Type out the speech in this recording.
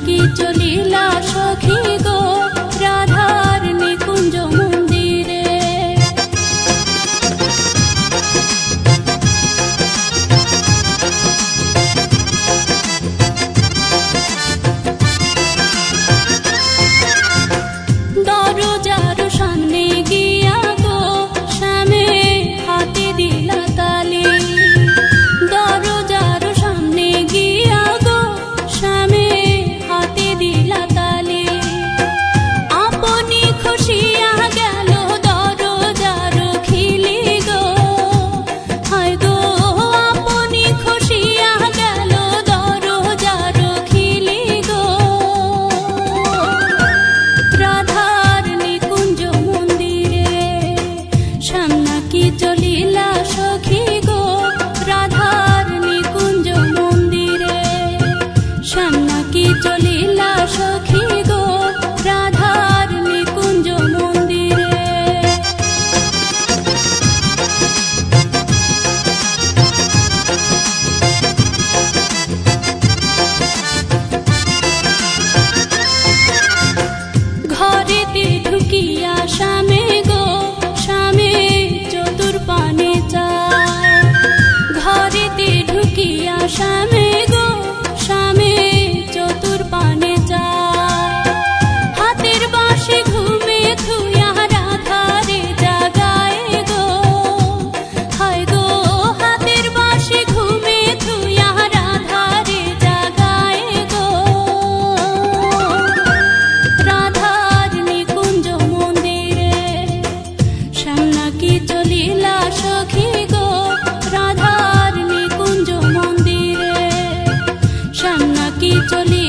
সামনা কি চলিলা সখী। কি চলিলা সখী চলি